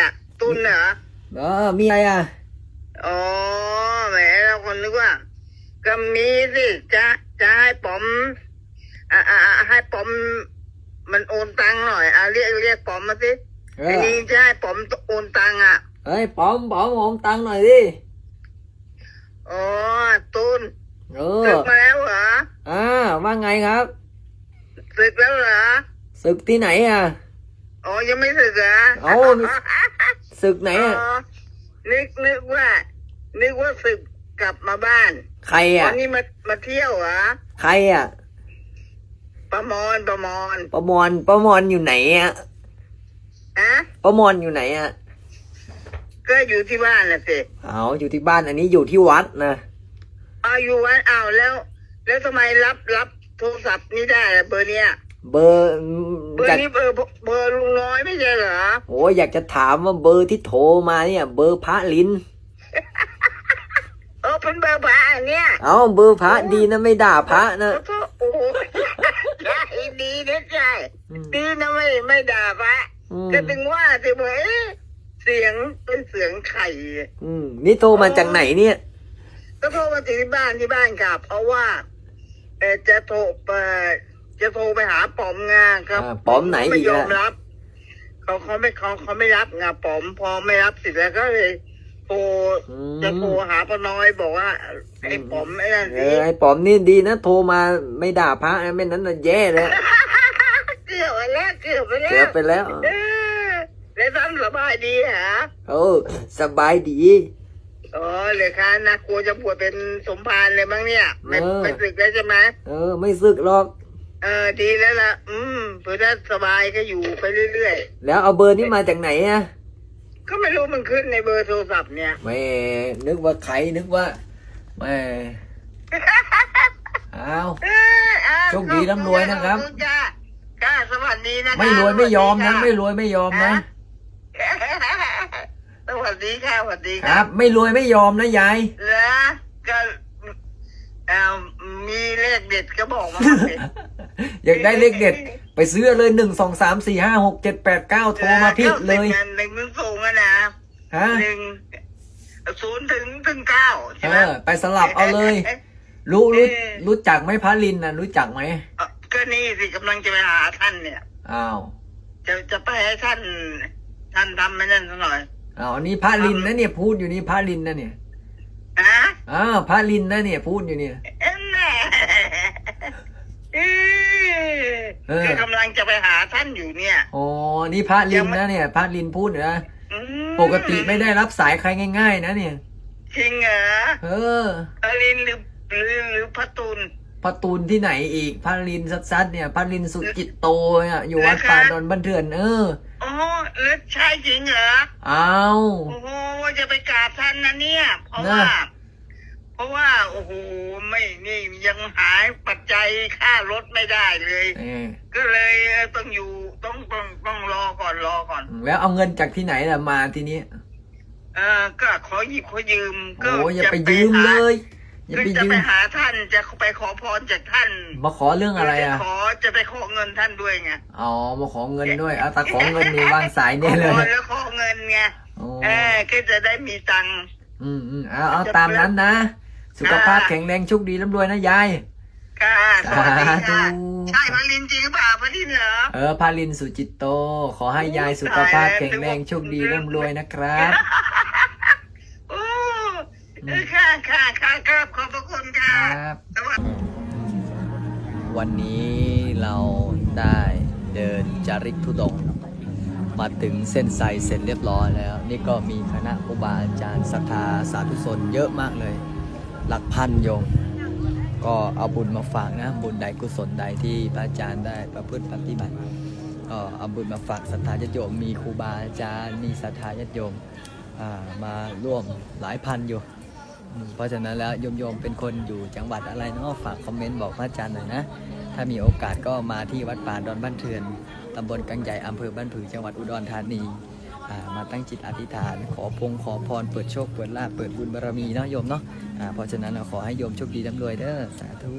อะ ตุนเหรอเออมีอะไรอะอ๋อแหมเราคนนึกว่า ก็มีสิจะจะให้ป๋อมอ่าอ่าให้ป๋อมมันโอนตังค์หน่อยอะเรียกเรียกป๋อมมาสิเอไอ้อนี่จะให้ป๋อมโอนตังค์อะเฮ้ยป๋อมป๋อมผมตังค์หน่อยดิอ๋อตุนเอศึอกมาแล้วเหรออ่าว่าไงครับศึกแล้วเหรอศึกที่ไหนอะ อ๋อ ยังไม่ศึกเหรอเอ้ามีศึกไหนอ๋ออะนึกนึกว่า นึกว่าศึกกลับมาบ้านใครอะวันนี้มามาเที่ยวเหรอใครอะ ประมอนประมอนประมอนประมอนอยู่ไหนอะฮะประมอนอยู่ไหนอะ ก็อยู่ที่บ้านน่ะสิเอาอยู่ที่บ้านอันนี้อยู่ที่วัดนะ เอาอยู่วัดอ้าวแล้ว แล้วทำไมรับรับโทรศัพท์นี่ได้ล่ะเบอร์เนี้ย เบอร์เบออยากร์นี้เบอร์เบอร์ลุงน้อยไม่ใช่เหรอโอ้อยากจะถามว่าเบอร์ที่โทรมาเนี่ย เบอร์พระลินเออเป็นเบอร์บ้านเนี่ย เอาเบอร์พระดีนะไม่ด่าพระนะโอ้โหใช่ดีนะใช่อืมดีนะไม่ไม่ด่าพระอืมก็ถึงว่าสิเบอเอ๊ะเสียงเป็นเสียงไข่อืมนี่โทรมาจากไหนเนี่ย ก็โทรมาถึงที่บ้านที่บ้านครับเพราะว่าเออจะโทรไป จะโทรไปหาป๋อมงาครับอ่าป๋อมไหนไม่อีกยออะมรับเขาเขาไม่เขาเขาไม่รับงาป๋อมพอไม่รับเสร็จแล้วก็เลยโทรอืจะโทรมหาป้าน้อยบอกว่าไอ้ป๋อมไอ้นั่นเอสิอไอ้ป๋อมนี่ดีนะ โทรมาไม่ด่าพระนะไม่นั้นน่ะแย่เลยเกือบไปแล้วเกือบไปแล้เกือบวไปแล้ว เออแล้วท่านสบายดีฮะโอ้สบายดี อ๋อเลยค่ะนะกลัวจะบวชเป็นสมภารเลยมั้งเนี่ยไม่เออ ไม่สึกแล้วใช่ไหมเออ ไม่ซึกหรอก เออดีแล้วล่ะ อืมเพื่อถ้าสบายก็อยู่ไปเรื่อยแล้วเอาเบอร์นี้มาจากไหนอะๆ ก็ไม่รู้มันขึ้นในเบอร์โทรศัพท์เนี่ย แหม่นึกว่าใครนึกว่าแหม่เอาเออเอาโชคดีร่ำรวยนะครับ ขอณจ้าจ้าสวัสดีนะไม่รวยไม่ยอมนะ ไม่รวยไม่ยอมนะ สวัสดีค่ะสวัสดีคครัรับบไม่รวยไม่ยอมนะยาย แล้วก็เอ่อมีเลขเด็ดก็บอกมาสิ อยากได้เลขเด็ด ไปซื้อเลยหนึ่งสองสามสี่ห้าหกเจ็ดแปดเก้าโทรมาผิดเลยหนึ่งถึงสูงอะนะฮะหนึ่งศูนย์ถึงถึงเก้าใช่เอไหมอไปสลับเอาเลย รู้รู้เออรู้จักไหมพระลินนะรู้จักไหมเอ่อก็นี่สิกำลังจะไปหาท่านเนี่ยอ้าวจะจะไปให้ท่าน ท่านทำไม่นั่นซะหน่อยอ้าวนี่พระลินนะเนี่ยพูดอยู่นี่พระลินนะเนี่ยฮะอ้าวพระลินนะเนี่ยพูดอยู่เนี่ย เอ็นแน่เอ เออคือกำลังจะไปหาท่านอยู่เนี่ยอ๋อนี่พระลินนะเนี่ยพระลินพูดอยู่นะอืมปกติไม่ได้รับสายใครง่าย ๆ นะเนี่ย จริงเหรอเอออลินหรือหรือหรือพัตุลพระตูนที่ไหนอีกพระลินซัดๆเนี่ยพระลินสุจิตโตเนี่ยอยู่วัดป่าดอนบันเทือนเอออ๋อแล้วใช่จริงเหรออ้าวโอ้โหว่าจะไปกราบท่านนะเนี่ย เพราะนะว่า เพราะว่าโอ้โหไม่นี่ยังหายปัจจัยค่ารถไม่ได้เลย เออก็เลยเอ่อต้องอยู่ต้องต้องต้องรอก่อนรอก่อน แล้วเอาเงินจากที่ไหนล่ะมาทีนี้เออก็ขอหยิบขอยืมก็โอ้อย่าจะไปยืมหาเลยอย่าก็ไปจะยืไปมหาท่านจะไปขอพรจากท่านมาขอเรื่องอะไรจอะขอจะไปขอเงินท่านด้วยไงอ๋อมาขอเงินด้วยเอาแต่ขอเงินนี่วางสายขเนี่ยเลอยแล้วขอเงินไง โอ้เออก็จะได้มีตังค์ อืมอืมเอาเอาตามนั้นนะ สุขภาพแข็งแรงโชคดีร่ำรวยนะยาย ค่ะสวัสดีสาธุค่ะใช่พระลินจริงหรือเปล่าพระลินเหรอ เออพาลินสุจิตโต ขอให้ยายสุขภาพแข็งแรงโชคดีร่ำรวยนะครับโอ้เออค่ะค่ะค่ะครับขอบพระคุณคค่ะรับสวัสดีวันนี้เราได้เดินจาริกทุดงค์มาถึงเส้นไซเสร็จเรียบร้อยแล้ว นี่ก็มีคณะครูบาอาจารย์ศรัทธาสาธุชนเยอะมากเลย หลักพันโยม ก็เอาบุญมาฝากนะ บุญใดกุศลใดที่พระอาจารย์ได้ประพฤติปฏิบัติก็เอาบุญมาฝากศรัทธาญาติโยมมีครูบาอาจารย์มีศรัทธาญาติโยมามาร่วมหลายพันอยู่ เพราะฉะนั้นแล้วโยมโยมเป็นคนอยู่จังหวัดอะไรเนาะฝากคอมเมนต์บอกพระอาจารย์หน่อยนะ ถ้ามีโอกาสก็มาที่วัดป่าดอนบ้านเทือนตำบลกังใหญ่อำเภอบ้านผือจังหวัดอุดรธานี มาตั้งจิตอธิษฐาน ขอพงขอพรเปิดโชคเปิดลาภเปิดบุญบารมีเนาะโยมเนาะเพราะฉะนั้นเราขอให้โยมโชคดีร่ำรวยเด้อสาธุ